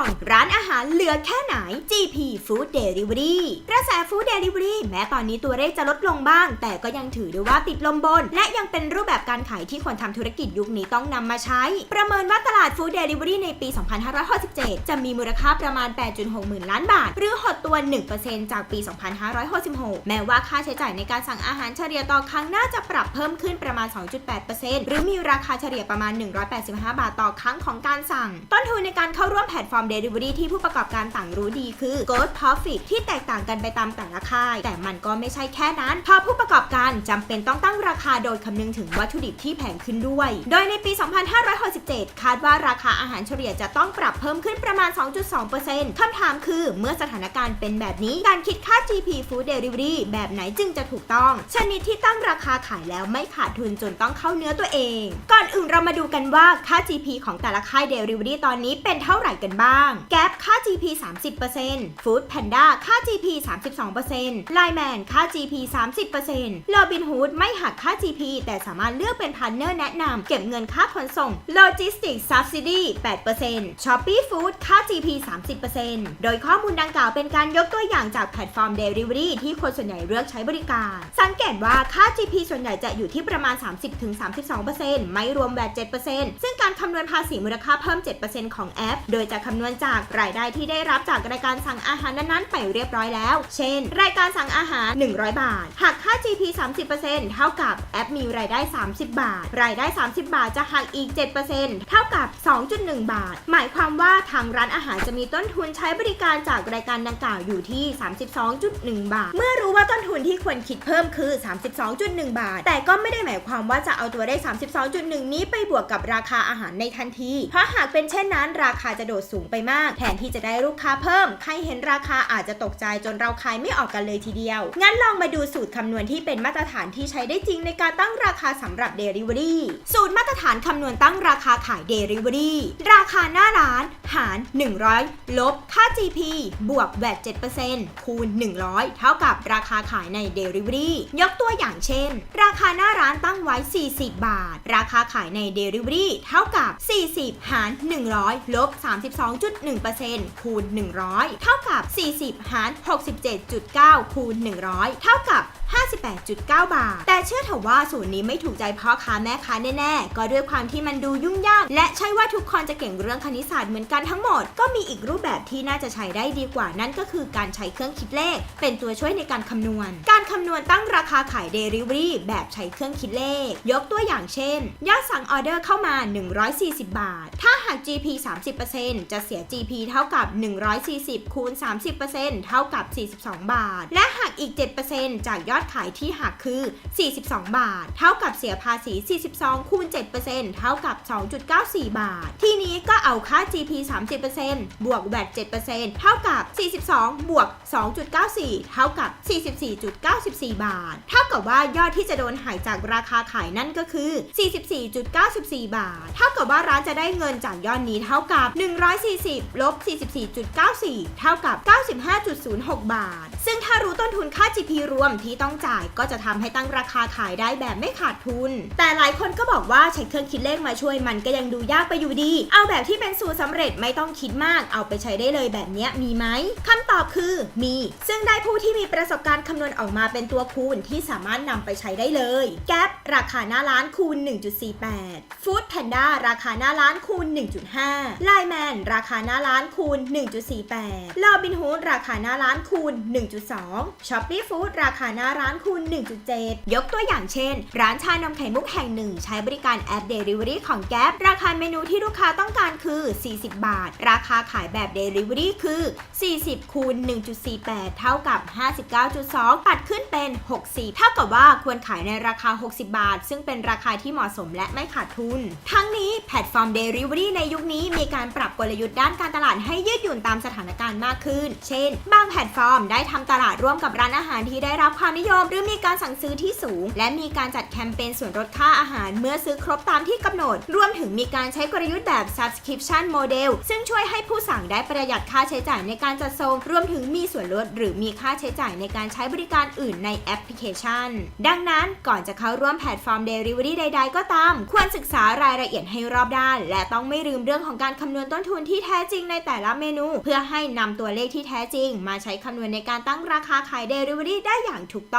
อง ร้านอาหารเหลือแค่ไหน GP Food Delivery กระแส Food Delivery แม้ตอนนี้ตัวเลขจะลดลงบ้าง แต่ก็ยังถือได้ว่าติดลมบน และยังเป็นรูปแบบการขายที่คนทำธุรกิจยุคนี้ต้องนำมาใช้ ประเมินว่าตลาด Food Delivery ในปี 2567 จะมีมูลค่าประมาณ 8.6 หมื่นล้านบาท หรือหดตัว 1%จากปี 2566 แม้ว่าค่าใช้จ่ายในการสั่งอาหารเฉลี่ยต่อครั้งน่าจะปรับเพิ่มขึ้นประมาณ 2.8%หรือมีราคาเฉลี่ยประมาณ 185 บาทต่อครั้งของการสั่ง ต้นทุนในการเข้าร่วมแพลตฟอร์ม Delivery ที่ผู้ประกอบการต่างรู้ดีคือ Gross Profit ที่แตกต่างกันไปตามแต่ละค่าย แต่มันก็ไม่ใช่แค่นั้นเพราะผู้ประกอบการจำเป็นต้องตั้งราคาโดยคำนึงถึงวัตถุดิบที่แพงขึ้นด้วย โดยในปี 2567 คาดว่าราคาอาหารเฉลี่ยจะต้องปรับเพิ่มขึ้นประมาณ 2.2%คำถามคือเมื่อสถานการณ์เป็นแบบนี้การคิดค่า GP Food Delivery แบบไหนจึงจะถูกต้อง ชนิดที่ตั้งราคาขายแล้วไม่ขาดทุนจนต้องเข้าเนื้อตัวเอง ก่อนอื่นเรามาดูกันว่าค่า GP ของแต่ละค่าย Delivery ตอนนี้เป็นเท่าไหร่กันบ้าง Gap ค่า GP 30% Food Panda ค่า GP 32% Lineman ค่า GP 30% Robinhood ไม่หักค่า GP แต่สามารถเลือกเป็นพาร์ทเนอร์แนะนำเก็บเงินค่าขนส่ง Logistics Subsidy 8% Shopee Food ค่า GP 30%โดยข้อมูลดังกล่าวเป็นการยกตัวอย่างจากแพลตฟอร์ม Delivery ที่คนส่วนใหญ่เลือกใช้บริการ สังเกตว่าค่า GP ส่วนใหญ่จะอยู่ที่ประมาณ 30-32%ไม่รวมแวด7%ซึ่งการคำนวณภาษีมูลค่าเพิ่ม 7%ของแอป โดยจะคำนวณจากรายได้ที่ได้รับจากรายการสั่งอาหารนั้นๆไปเรียบร้อยแล้ว เช่น รายการสั่งอาหาร 100 บาทหากค่า GP 30%เท่ากับแอปมีรายได้ 30 บาท รายได้ 30 บาทจะหักอีก 7%เท่ากับ 2.1 บาท หมายความว่าทางร้านอาหารจะมีต้นทุนใช้บริการจากรายการดังกล่าวอยู่ที่ 32.1 บาท เมื่อรู้ว่าต้นทุนที่ควรคิดเพิ่มคือ 32.1 บาท แต่ก็ไม่ได้หมายความว่าจะเอาตัวเลข32.1 นี้ไปบวกกับราคาอาหารในทันที เพราะหากเป็นเช่นนั้น ราคาจะโดดสูงไปมาก แทนที่จะได้ลูกค้าเพิ่ม ใครเห็นราคาอาจจะตกใจจนเราขายไม่ออกกันเลยทีเดียว งั้นลองมาดูสูตรคำนวณที่เป็นมาตรฐานที่ใช้ได้จริงในการตั้งราคาสำหรับ Delivery สูตรมาตรฐานคำนวณตั้งราคาขาย Delivery ราคาหน้าร้าน หาร 100 ลบ ค่า GP บวกแวด7%คูณ 100 เท่ากับราคาขายใน Delivery ยกตัวอย่างเช่น ราคาหน้าร้านตั้งไว้ 40 บาท ราคาขายใน Delivery เท่ากับ 40 หาร 100 ลบ2.1%คูณ 100 เท่ากับ 40 หาร 67.9 คูณ 100 เท่ากับ 58.9 บาท แต่เชื่อเถอะว่าสูตรนี้ไม่ถูกใจพ่อค้าแม่ค้าแน่ๆ ก็ด้วยความที่มันดูยุ่งยาก และใช่ว่าทุกคนจะเก่งเรื่องคณิตศาสตร์เหมือนกันทั้งหมด ก็มีอีกรูปแบบที่น่าจะใช้ได้ดีกว่านั่นก็คือการใช้เครื่องคิดเลข เป็นตัวช่วยในการคำนวณ การคำนวณตั้งราคาขาย Delivery แบบใช้เครื่องคิดเลข ยกตัวอย่างเช่น ยอดสั่งออเดอร์เข้ามา 140 บาท ถ้าหาก GP 30%จะเสีย GP เท่ากับ 140คูณ30%เท่ากับ 42 บาท และหากอีก 7%จากยอดขายที่หักคือ 42 บาท เท่ากับเสียภาษี 42คูณ7%เท่ากับ 2.94 บาท ทีนี้ก็เอาค่า GP 30%บวกแวด7%เท่ากับ 42 บวก 2.94 เท่ากับ 44.94 บาท เท่ากับว่ายอดที่จะโดนหายจากราคาขายนั่นก็คือ 44.94 บาท เท่ากับว่าร้านจะได้เงินจากยอดนี้เท่ากับ 140 ลบ 44.94 เท่ากับ 95.06 บาท ซึ่งถ้ารู้ต้นทุนค่า GP รวมที่ต้องจ่ายก็จะทำให้ตั้งราคาขายได้แบบไม่ขาดทุน แต่หลายคนก็บอกว่าใช้เครื่องคิดเลขมาช่วยมันก็ยังดูยากไปอยู่ดี เอาแบบที่เป็นสูตรสำเร็จไม่ต้องคิดมาก เอาไปใช้ได้เลยแบบนี้มีไหมคำตอบคือมี ซึ่งได้ผู้ที่มีประสบการณ์คำนวณออกมาเป็นตัวคูณที่สามารถนำไปใช้ได้เลยแก๊ปราคาหน้าร้านคูณ 1.48 Food Panda ราคาหน้าร้านคูณ 1.5 Lineman ราคาหน้าร้านคูณ 1.48 Robinhood ราคาหน้าร้านคูณ 1.2 Shopee Food ราคาหน้าร้านคูณ1.7 ยกตัวอย่างเช่น ร้านชานมไข่มุกแห่งหนึ่ง ใช้บริการแอป Delivery ของแก๊ปราคาเมนูที่ลูกค้าต้องการคือ 40 บาท ราคาขายแบบ Delivery คือ 40คูณ1.48 เท่ากับ 59.2 ตัดขึ้นเป็น 60 เท่ากับว่าควรขายในราคา 60 บาท ซึ่งเป็นราคาที่เหมาะสมและไม่ขาดทุน ทั้งนี้แพลตฟอร์ม Delivery ในยุคนี้มีการปรับกลยุทธ์ด้านการตลาดให้ยืดหยุ่นตามสถานการณ์มากขึ้น เช่น บางแพลตฟอร์มได้ทำตลาดร่วมกับร้านอาหารที่ได้รับความนิยมยม หรือมีการสั่งซื้อที่สูง และมีการจัดแคมเปญส่วนลดค่าอาหาร เมื่อซื้อครบตามที่กำหนด รวมถึงมีการใช้กลยุทธ์แบบ subscription model ซึ่งช่วยให้ผู้สั่งได้ประหยัดค่าใช้จ่ายในการจัดส่งรวมถึงมีส่วนลด หรือมีค่าใช้จ่ายในการใช้บริการอื่นในแอปพลิเคชัน ดังนั้นก่อนจะเข้าร่วมแพลตฟอร์ม Delivery ใด ๆ ก็ตาม ควรศึกษารายละเอียดให้รอบด้าน และต้องไม่ลืมเรื่องของการคำนวณต้นทุนที่แท้จริงในแต่ละเมนู เพื่อให้นำตัวเลขที่แท้จริง มาใช้คำนวณในการตั้งราคาขาย Delivery ได้อย่างถูกต